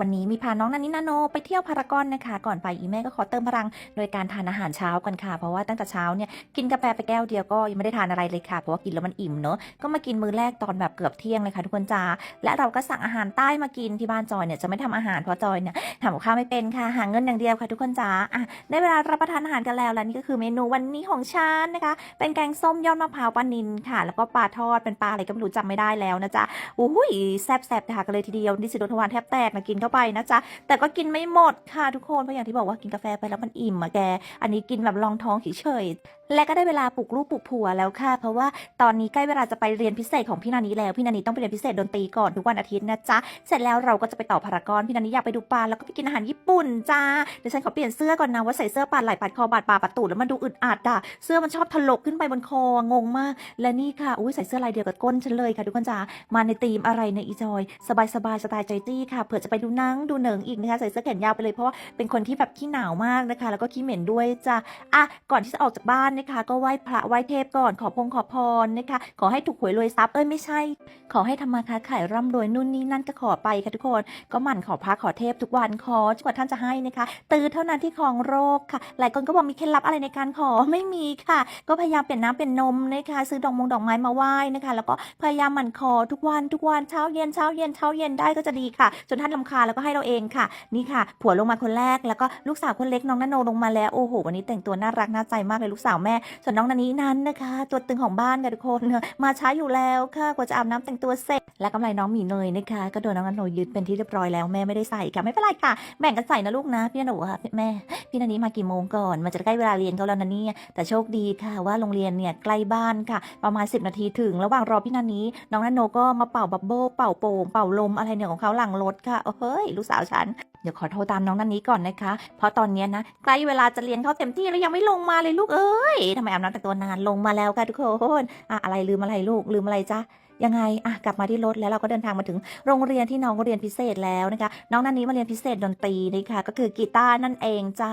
วันนี้มีพาน้องนันนินาโน ไปเที่ยวพารากอนนะคะ ก่อนไปอีแม่ก็ขอเติมพลัง โดยการทานอาหารเช้ากันค่ะ เพราะว่าตั้งแต่เช้าเนี่ยกินกาแฟไปแก้วเดียวก็ยังไม่ได้ทานอะไรเลยค่ะ เพราะว่ากินแล้วมันอิ่มเนอะก็มากินมื้อแรกตอนแบบเกือบเที่ยงเลยค่ะทุกคนจ้า และเราก็สั่งอาหารใต้มากินที่บ้านจอยเนี่ยจะไม่ทำอาหารเพราะจอยเนี่ยทำข้าวไม่เป็นค่ะ หาเงินอย่างเดียวค่ะ ทุกคนจ้าอะได้เวลารับประทานอาหารกันแล้ว และนี่ก็คือเมนูวันนี้ของฉันนะคะ เป็นแกงส้มยอดมะพร้าวปลานิลค่ะ แล้วก็ปลาทอดเป็นปลาอะไรก็ไม่รู้จำไม่ได้แล้วนะจ๊ะอุ้ยแซ่บแซ่บๆค่ะกันเลยทีเดียวดิสิโดนทวารแทบแตกนะกินเข้าไปนะจ๊ะ แต่ก็กินไม่หมดค่ะทุกคน เพราะอย่างที่บอกว่ากินกาแฟไปแล้วมันอิ่มอะแก อันนี้กินแบบรองท้องเฉยและก็ได้เวลาปลุกลูกปลุกผัวแล้วค่ะ เพราะว่าตอนนี้ใกล้เวลาจะไปเรียนพิเศษของพี่นานีแล้ว พี่นานีต้องไปเรียนพิเศษดนตรีก่อนทุกวันอาทิตย์นะจ๊ะ เสร็จแล้วเราก็จะไปต่อพารากอนพี่นานีอยากไปดูปลาแล้วก็ไปกินอาหารญี่ปุ่นจ้า เดี๋ยวฉันขอเปลี่ยนเสื้อก่อนนะว่าใส่เสื้อปาดไหล่ปาดคอบาดปากปาดตูดแล้วมันดูอึดอัดอะเสื้อมันชอบถลกขึ้นไปบนคองงมาก และนี่ค่ะ อุ้ยใส่เสื้อลายเดียวกับก้นฉันเลยค่ะทุกคนจ้า มาในธีมอะไรในอีจอย สบายสบายๆสไตล์ใจจี้ค่ะ เผื่อจะไปดูนังดูเหนิงอีกนะคะใส่เสื้อแขนยาวไปเลยเพราะว่าเป็นคนที่แบบขี้หนาวมากนะคะ แล้วก็ขี้เหม็นด้วยจ้ะอะก่อนที่จะออกจากบ้านนะคะ ก็ไหว้พระไหว้เทพก่อนขอพงขอพรนะคะ ขอให้ถูกหวยรวยทรัพย์เอ้ยไม่ใช่ ขอให้ทำมาค้าขายร่ำรวยนู่นนี่นั่นก็ขอไปค่ะทุกคนก็หมั่นขอพระขอเทพทุกวันขอจนกว่าท่านจะให้นะคะตื่นเท่านั้นที่ครองโรคค่ะ หลายคนก็บอกมีเคล็ดลับอะไรในการขอไม่มีค่ะ ก็พยายามเปลี่ยนน้ำเปลี่ยนนมนะคะซื้อดอกมงดอกไม้มาไหว้นะคะ แล้วก็พยายามหมั่นขอทุกวันทุกวันเช้าเย็นเช้าเย็นเช้าเย็นได้ก็จะดีค่ะ จนท่านลำคาญแล้วก็ให้เราเองค่ะ นี่ค่ะ ผัวลงมาคนแรกแล้วก็ลูกสาวคนเล็กน้องนาโนลงมาแล้วโอ้โหวันนี้แต่งตัวน่ารักน่าใจมากเลยลูกสาวแม่ ส่วนน้องนันนี้นั้นนะคะ ตัวตึงของบ้านค่ะทุกคนมาช้าอยู่แล้วค่ะกว่าจะอาบน้ำแต่งตัวเสร็จและกำไรน้องหมีเนยนะคะก็โดนน้องนันโนยึดเป็นที่เรียบร้อยแล้วแม่ไม่ได้ใส่ค่ะไม่เป็นไรค่ะ แบ่งกันใส่นะลูกนะพี่นันโนค่ะแม่พี่นันนี้มากี่โมงก่อน มันจะใกล้เวลาเรียนเขาแล้วนะเนี่แต่โชคดีค่ะว่าโรงเรียนเนี่ยใกล้บ้านค่ะ ประมาณ 10 นาทีถึงระหว่างรอพี่นันนี้ น้องนันโนก็มาเป่าบับเบิ้ลเป่าโป่งเป่าลมอะไรเนี่ยของเขาหลังรถค่ะโอ้เฮ้ยลูกสาวฉัน เดี๋ยวขอโทรตามน้องนันนี้ก่อนนะคะ เพราะตอนนี้นะใกล้เวลาจะเรียนเขาเต็มที่แล้วยังไม่ลงมาเลยลูกเอ้ยทำไมอาบน้ำแต่งตัวนานลงมาแล้วค่ะทุกคนอะอะไรลืมอะไรลูกลืมอะไรจ้ะ ยังไงอะกลับมาที่รถแล้วเราก็เดินทางมาถึงโรงเรียนที่น้องเรียนพิเศษแล้วนะคะ น้องนันนี้มาเรียนพิเศษดนตรีนะคะก็คือกีตาร์นั่นเองจ้า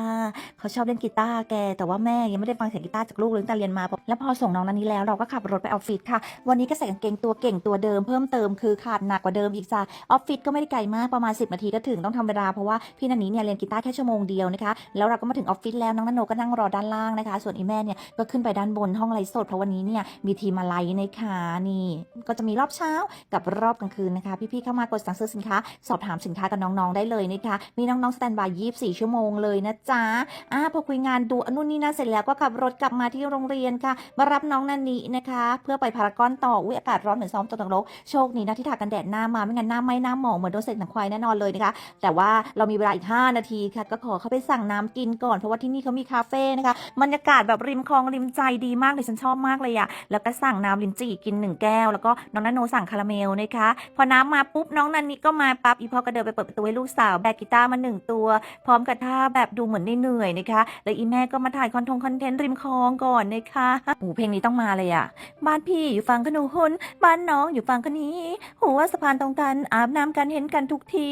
เขาชอบเล่นกีตาร์แกแต่ว่าแม่ยังไม่ได้ฟังเสียงกีตาร์จากลูกเลยตั้งแต่เรียนมา แล้วพอส่งน้องนันนี้แล้วเราก็ขับรถไปออฟฟิศค่ะ วันนี้ก็ใส่กางเกงตัวเก่งตัวเดิมเพิ่มเติมคือขาดหนักกว่าเดิมอีกจ้าออฟฟิศก็ไม่ได้ไกลมากประมาณ 10 นาทีก็ถึงต้องทำเวลาเพราะว่าพี่นันนี้เนี่ยเรียนกีตาร์แค่ชั่วโมงเดียวนะคะแล้วเราก็มาถึงออฟฟิศแล้วน้องนันโนก็นั่งรอด้านล่างนะคะ ส่วนอีแม่เนี่ยก็ขึ้นไปด้านบนห้องไลฟ์สดเพราะวันนี้เนี่ยมีทีมมาไลฟ์นะคะนี่ก็จะมีรอบเช้ากับรอบกลางคืนนะคะ พี่ๆเข้ามากดสั่งซื้อสินค้า สอบถามสินค้ากับน้องๆได้เลยนะคะ มีน้องๆสแตนบาย24 ชั่วโมงเลยนะจ๊ะอ่าพอคุยงานดูอนุนี่นั่นเสร็จแล้วก็ขับรถกลับมาที่โรงเรียนค่ะ มารับน้องนันนีนะคะ เพื่อไปพารากอนต่อ อุ้ยอากาศร้อนเหมือนซ้อมตัวตกลกโชคดีนะที่ทากันแดดหน้ามาไม่งั้นหน้าไหม้หน้าหมองเหมือนโดนเสกหนังควายแน่นอนเลยนะคะ แต่ว่าเรามีเวลาอีก 5 นาทีค่ะ ก็ขอเข้าไปสั่งน้ำกินก่อน เพราะว่าที่นี่เขามีคาเฟ่นะคะบรรยากาศแบบริมคลองริมใจดีมากเลยฉันชอบมากเลยอะแล้วก็สั่งน้ำลินจีกินหนึ่งแก้ว แล้วก็น้องนันโนสั่งคาราเมลนะคะ พอน้ำมาปุ๊บน้องนันนี่ก็มาปั๊บอีพ่อก็เดินไปเปิดประตูให้ลูกสาวแบกกีตาร์มาหนึ่งตัว พร้อมกับท่าแบบดูเหมือนเหนื่อยนะคะ แล้วอีแม่ก็มาถ่ายคอนทงคอนเทนต์ริมคลองก่อนนะคะโอ้เพลงนี้ต้องมาเลยอะบ้านพี่อยู่ฝั่งขนูหุนบ้านน้องอยู่ฝั่งขนี้ หัวสะพานตรงกันอาบน้ำกันเห็นกันทุกที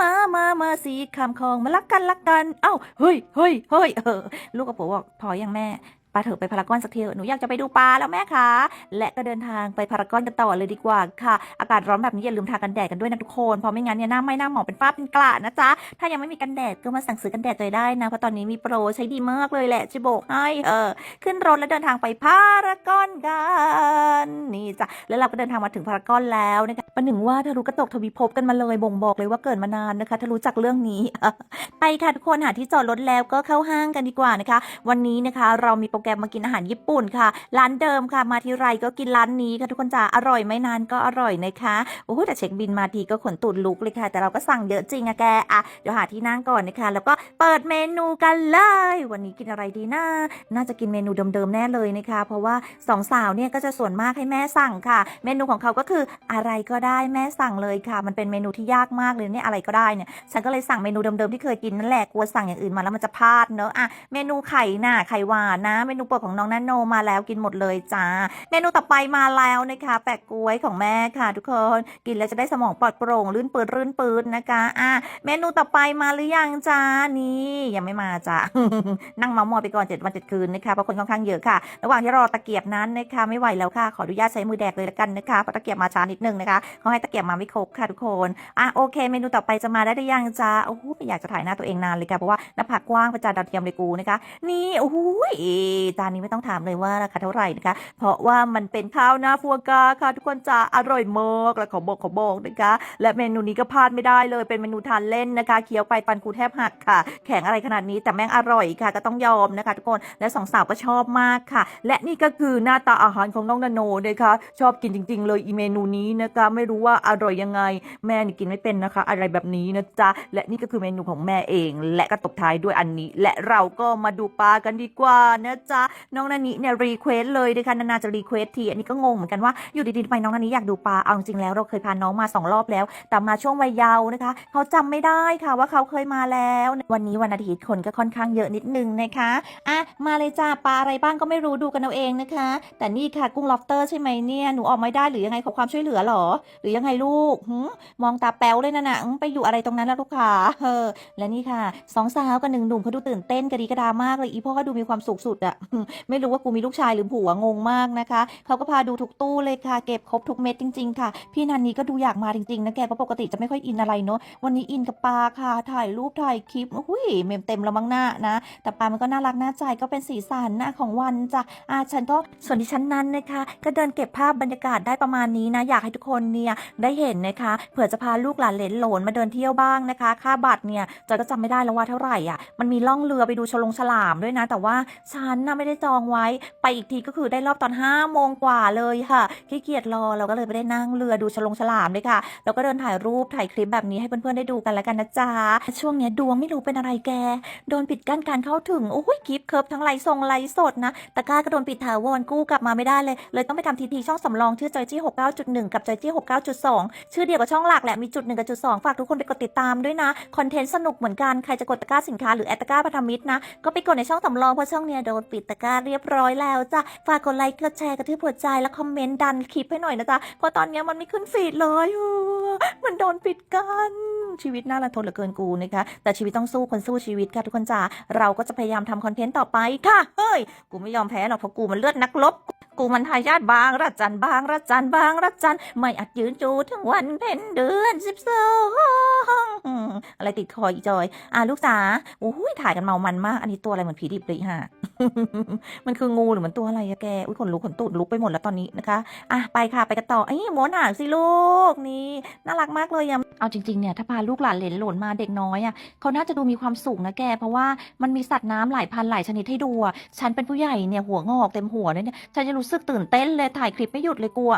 มามามาสีคำคลองมารักกันรักกัน เอ้าเฮ้ยเฮ้ยเฮ้ยเออลูกกับผมบอกพอยังแม่ ปาเถอะไปพารากอนสักทีเถอะหนูอยากจะไปดูปลาแล้วแม่คะและก็เดินทางไปพารากอนกันต่อเลยดีกว่าค่ะ อากาศร้อนแบบนี้อย่าลืมทากันแดดกันด้วยนะทุกคนเพราะไม่งั้นเนี่ยหน้าไม่หน้าหมองเป็นฝ้าเป็นกระนะจ๊ะถ้ายังไม่มีกันแดดก็มาสั่งซื้อกันแดดใจได้นะเพราะตอนนี้มีโปรใช้ดีมากเลยแหละจะบอกให้เออขึ้นรถแล้วเดินทางไปพารากอนกันนี่จ้ะแล้วเราก็เดินทางมาถึงพารากอนแล้วนะคะประหนึ่งว่าทะลุกระตกทวีภพกันมาเลยบ่งบอกเลยว่าเกิดมานานนะคะถ้ารู้จักเรื่องนี้ ไปค่ะทุกคนหาที่จอดรถแล้วก็เข้าห้างกันดีกว่านะคะ วันนี้นะคะเรามีโปรแกรมมากินอาหารญี่ปุ่นค่ะ ร้านเดิมค่ะ มาที่ไรก็กินร้านนี้ค่ะทุกคนจ๋าอร่อยไม่นานก็อร่อยนะคะโอ้โหแต่เช็คบินมาทีก็ขนตูดลุกเลยค่ะ แต่เราก็สั่งเยอะจริงอะแกอะเดี๋ยวหาที่นั่งก่อนนะคะ แล้วก็เปิดเมนูกันเลย วันนี้กินอะไรดีนะ น่าจะกินเมนูเดิมๆแน่เลยนะคะ เพราะว่าสองสาวเนี่ยก็จะส่วนมากให้แม่สั่งค่ะ เมนูของเขาก็คืออะไรก็ได้แม่สั่งเลยค่ะ มันเป็นเมนูที่ยากมากเลยเนี่ยอะไรก็ได้เนี่ยฉันก็เลยสั่งเมนูเดิมๆที่เคยกินนั่นแหละกลัวสั่งอย่างอื่นมาแล้วมันจะพลาดเนอะอะเมนูไข่น่ะไข่หวานนะเมมนูโปรดของน้องนาโนมาแล้วกินหมดเลยจ้า เมนูต่อไปมาแล้วนะคะ แปะกล้วยของแม่ค่ะ ทุกคนกินแล้วจะได้สมองปลอดโปร่งลื่นปืนรื่นปืนนะคะอะเมนูต่อไปมาหรือยังจ้านี่ยังไม่มาจ้านั่งเมาส์มอยไปก่อน7วัน7คืนนะคะเพราะคนค่อนข้างเยอะค่ะ ระหว่างที่รอตะเกียบนั้นนะคะไม่ไหวแล้วค่ะขออนุญาตใช้มือแดกเลยละกันนะคะเพราะตะเกียบมาช้านิดนึงนะคะเขาให้ตะเกียบมาไม่ครบค่ะทุกคนอะโอเค เมนูต่อไปจะมาได้หรือยังจ้าโอ้โหอยากจะถ่ายหน้าตัวเองนานเลยค่ะเพราะว่าหน้าผากกว้างประจานดาวเทียมเลยกูนะคะ นี่โอ้โหจานนี้ไม่ต้องถามเลยว่าราคาเท่าไหร่นะคะ เพราะว่ามันเป็นข้าวหน้าฟัวกาค่ะ ทุกคนจะอร่อยมากและขอบอกขอบอกนะคะ และเมนูนี้ก็พลาดไม่ได้เลย เป็นเมนูทานเล่นนะคะเคี้ยวไปปันคูแทบหักค่ะ แข็งอะไรขนาดนี้แต่แม่งอร่อยค่ะ ก็ต้องยอมนะคะ ทุกคนและสองสาวก็ชอบมากค่ะ และนี่ก็คือหน้าตาอาหารของน้องนาโนนะคะชอบกินจริง ๆ เลยอีเมนูนี้นะคะไม่รู้ว่าอร่อยยังไง แม่นี่กินไม่เป็นนะคะ อะไรแบบนี้นะจ๊ะและนี่ก็คือเมนูของแม่เอง และก็ตบท้ายด้วยอันนี้ และเราก็มาดูปลากันดีกว่านะจ๊ะน้องนานิเนี่ยรีเควสเลยนะคะนานาจะรีเควสทีอันนี้ก็งงเหมือนกันว่าอยู่ดีๆไมน้องนานิอยากดูปลาเอาจริงแล้วเราเคยพาน้องมาสองรอบแล้ว แต่มาช่วงวัยเยาว์นะคะ เขาจำไม่ได้ค่ะว่าเขาเคยมาแล้ว วันนี้วันอาทิตย์คนก็ค่อนข้างเยอะนิดนึงนะคะอะมาเลยจ้าปลาอะไรบ้างก็ไม่รู้ดูกันเอาเองนะคะ แต่นี่ค่ะกุ้งล็อบสเตอร์ใช่ไหมเนี่ยหนูออกไม่ได้หรือยังไงขอความช่วยเหลือหรอ หรือยังไงลูกหืมมองตาแป๊วเลยนะนะไปอยู่อะไรตรงนั้นแล้วลูกค้าเออและนี่ค่ะสองสาวกับหนึ่งหนุ่มเขาดูตื่นเต้นกระดีกระดามากเลยอีพ่อก็ดูมีความสุขสุดอะไม่รู้ว่ากูมีลูกชายหรือผัวงงมากนะคะ เขาก็พาดูทุกตู้เลยค่ะ เก็บครบทุกเม็ดจริง ๆ ค่ะ พี่นันนี้ก็ดูอยากมาจริงๆนะแกเพราะปกติจะไม่ค่อยอินอะไรเนาะ วันนี้อินกับปลาค่ะ ถ่ายรูปถ่ายคลิปอุ้ยเมมเต็มแล้วมั้งหน้านะ แต่ปลามันก็น่ารักน่าใจก็เป็นสีสันหนะของวันจ้ะอ่าฉันก็ส่วนที่ฉันนั้นนะคะ ก็เดินเก็บภาพบรรยากาศได้ประมาณนี้นะอยากให้ทุกคนเนี่ยได้เห็นนะคะเผื่อจะพาลูกหลานเลนหลนมาเดินเที่ยวบ้างนะคะ ค่าบัตรเนี่ยจอยก็จำไม่ได้แล้วว่าเท่าไหร่อะมันมีล่องเรือไปดูฉลงฉลามด้วยนะ แต่ว่าฉันน่ะไม่ได้จองไว้ ไปอีกทีก็คือได้รอบตอน5้าโมงกว่าเลยค่ะขี้เกียจรอเราก็เลยไม่ได้นั่งเรือดูฉลงฉลามเลยค่ะ แล้วก็เดินถ่ายรูปถ่ายคลิปแบบนี้ให้เพื่อนๆได้ดูกันแล้วกันนะจ๊ะช่วงเนี้ยดวงไม่รู้เป็นอะไรแก โดนปิดกั้นการเข้าถึงโอ้ยคลิปเคิร์ฟทั้งไลฟ์ทรงไลฟ์สดนะตะกร้าก็โดนปิดถาวรกู้กลับมาไม่ได้เลย เลยต้องไปทำทีทีช่องสำรองชื่อจอยจี้69.1กับจอยจี้69.2ชื่อเดียวกับช่องหลักแหละมีจุดหนึ่งกับจุดสองฝากทุกคนไปกดติดตามด้วยนะคอนเทนต์สนุกเหมือนกันใครจะกดตะกร้าสินค้าหรือแอดตะกร้าพันธมิตรนะก็ไปกดในช่องสำรองเพราะช่องเนี้ยโดนปิดตะกร้าเรียบร้อยแล้วจ้ะฝากกดไลค์กดแชร์กระทืบหัวใจและคอมเมนต์ดันคลิปให้หน่อยนะจ๊ะเพราะตอนนี้มันไม่ขึ้นฟีดเลยมันโดนปิดกันชีวิตน่ารันทนเหลือเกินกูนะคะแต่ชีวิตต้องสู้คนสู้ชีวิตค่ะทุกคนจ้าเราก็จะพยายามทำคอนเทนต์ต่อไปค่ะเฮ้ยกูไม่ยอมแพ้หรอกเพราะกูมันเลือดนักลบูมันทายาทบางรัดจันบางรัดจันบางรัดจันไม่อาจยืนจูถึงวันเพ็ญเดือนสิบสองอะไรติดคออีจอย อะลูกจ๋าโอ้ยถ่ายกันเมามันมาก อันนี้ตัวอะไรเหมือนผีดิบเลยฮะมันคืองูหรือมันตัวอะไรอะแก อุ้ยขนลุกขนตูดลุกไปหมดแล้วตอนนี้นะคะ อะไปค่ะไปกันต่อไอ้หมวนหางสิลูกนี่น่ารักมากเลยอะเอาจริงๆเนี่ยถ้าพาลูกหลานเหลนหลนมาเด็กน้อยอะเขาน่าจะดูมีความสุขนะแก เพราะว่ามันมีสัตว์น้ำหลายพันหลายชนิดให้ดูอะฉันเป็นผู้ใหญ่เนี่ยหัวงอกเต็มหัวเลยเนี่ยฉันจะรู้สึกตื่นเต้นเลยถ่ายคลิปไม่หยุดเลยกลัว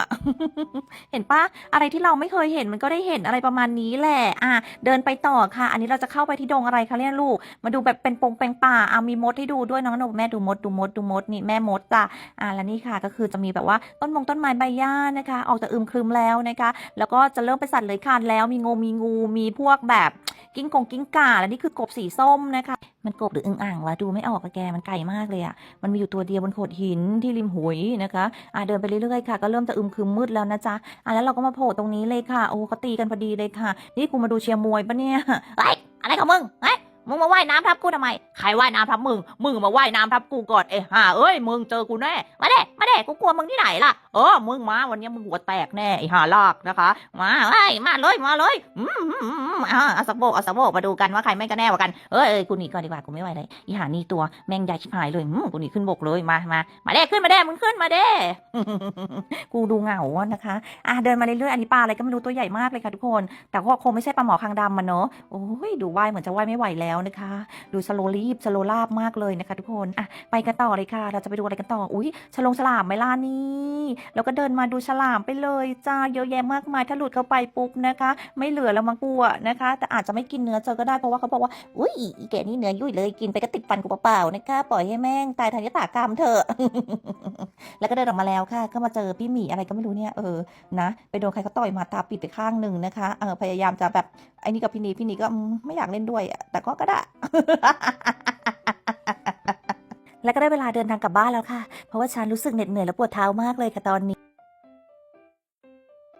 เห็นปะอะไรที่เราไม่เคยเห็นมันก็ได้เห็นอะไรประมาณนี้แหละ อะเดินไปต่อค่ะ อันนี้เราจะเข้าไปที่ดงอะไรคะเนี่ยลูก มาดูแบบเป็นปงเป็นป่าอะมีมดให้ดูด้วยน้องหนูแม่ดูมดดูมดดูมดนี่แม่มดจ้ะอ่าและนี่ค่ะก็คือจะมีแบบว่าต้นมงต้นไม้ใบหญ้านะคะ ออกจากอึมครึมแล้วนะคะ แล้วก็จะเริ่มไปสัตว์เลยคลานแล้วมีงูมีงูมีพวกแบบ กิ้งกงกิ้งก่าและนี่คือกบสีส้มนะคะ มันกบหรืออึ่งอ่างวะดูไม่ออกอะแกมันไกลมากเลยอะมันมีอยู่ตัวเดียวบนโขดหินที่ริมหุยนะคะอ่าเดินไปเรื่อยๆค่ะก็เริ่มจะอึมครึมมืดแล้วนะจ๊ะอ่าแล้วเราก็มาโผล่ตรงนี้เลยค่ะโอ้เขาตีกันพอดีเลยค่ะ นี่กูมาดูเชียร์มวยปะเนี่ยเฮ้ยอะไรของมึงเฮ้ย มึงมาว่ายน้ำทับกูทำไม ใครว่ายน้ำทับมึง มึงมาว่ายน้ำทับกูก่อน เอ้ห่าเอ้ย มึงเจอกูแน่ มาเด้มาเด้กูกลัวมึงที่ไหนล่ะ เออ มึงมาวันนี้มึงหัวแตกแน่ไอ้ห่าลากนะคะ มาเฮ้ยมาเลย มาเลย อืมอืมอืมอ่าเอาสกโบกเอาสกโบกมาดูกันว่าใครไม่กันแน่กว่ากัน เอ้ยกูหนีก่อนดีกว่า กูไม่ไหวเลยอีหานี่ตัวแม่งใหญ่ชิบหายเลยอืมกูหนีขึ้นบกเลย มา มา มาเด้ขึ้นมาเด้มึงขึ้นมาเด้ กูดูเหงาอะนะคะ อะเดินมาเรื่อยๆ อันนี้ปลาอะไรก็ไม่รู้ตัวใหญ่มากเลยค่ะทุกคน แต่ก็คงไม่ใช่ปลาหมอคางดำมันเนอะโอ้ยดูว่ายเหมือนจะว่ายไม่ไหวแล้วนะคะ ดูสโลลีฟสโลลาบมากเลยนะคะทุกคนอะไปกันต่อเลยค่ะ เราจะไปดูอะไรกันต่ออุ้ยฉลองฉลามไหมล่ะนี่แล้วก็เดินมาดูฉลามไปเลยจ้าเยอะแยะมากมายถ้าหลุดเข้าไปปุ๊บนะคะ ไม่เหลือแล้วมังกลัวนะคะ แต่อาจจะไม่กินเนื้อเจอก็ได้เพราะว่าเขาบอกว่าอุ้ยอีแกนี่เนื้อยุ่ยเลยกินไปก็ติดฟันกูเปล่าๆนะคะปล่อยให้แม่งตายทางยถากรรมเถอะแล้วก็เดินออกมาแล้วค่ะ ก็มาเจอพี่หมีอะไรก็ไม่รู้เนี่ยเออนะไปโดนใครเขาต่อยมาตาปิดไปข้างหนึ่งนะคะเออพยายามจะแบบไอ้นี่กับพี่นีพี่นีก็ไม่อยากเล่นด้วยแต่ก็กได้ และก็ได้เวลาเดินทางกลับบ้านแล้วค่ะ เพราะว่าฉันรู้สึกเหน็ดเหนื่อยและปวดเท้ามากเลยค่ะตอนนี้